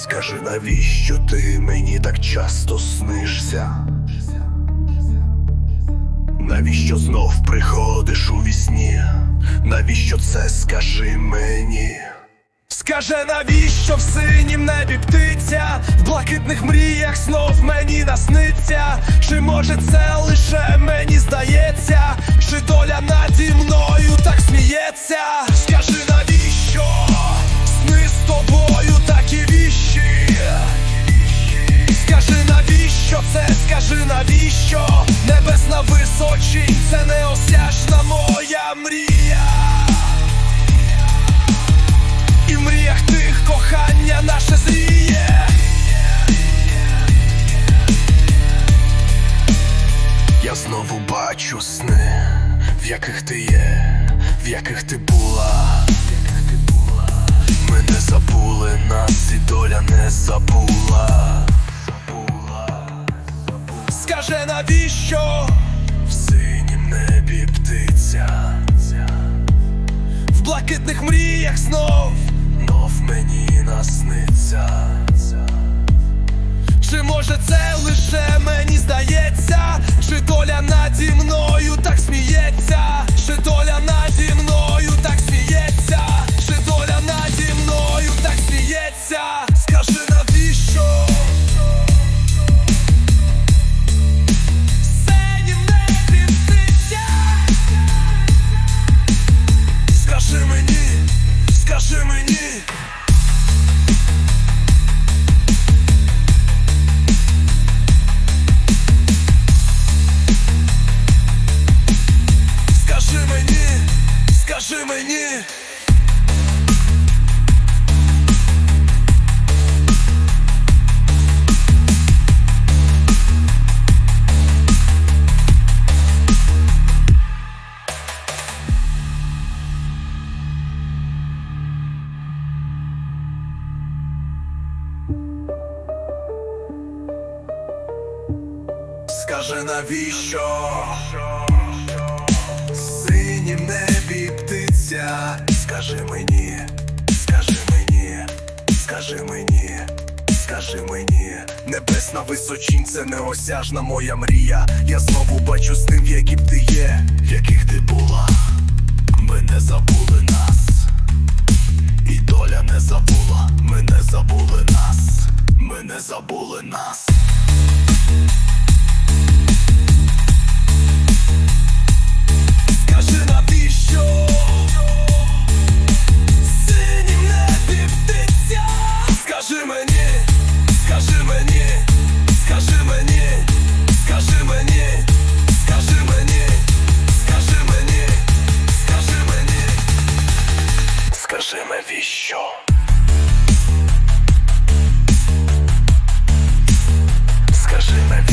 Скажи, навіщо ти мені так часто снишся? Навіщо знов приходиш у вісні? Навіщо це скажи мені? Скаже, навіщо в синім небі птиця, в блакитних мріях знов мені насниться, чи може це лише мені здається, чи доля наді мною так сміється? Скажи, навіщо сни з тобою скажи, навіщо? Небесна височінь, це неосяжна моя мрія. І в мріях тих кохання наше зріє. Я знову бачу сни, в яких ти є, в яких ти була. Скаже, навіщо В синім небі птиця, в блакитних мріях знов? нов мені насниться. Чи може це лише мені скажи мені Скажи навіщо? Скажи мені, скажи мені, скажи мені, скажи мені, небесна височінь, це неосяжна моя мрія. Я знову бачу з в які б ти є, яких ти Максиме, віщо? Скажи навіщо?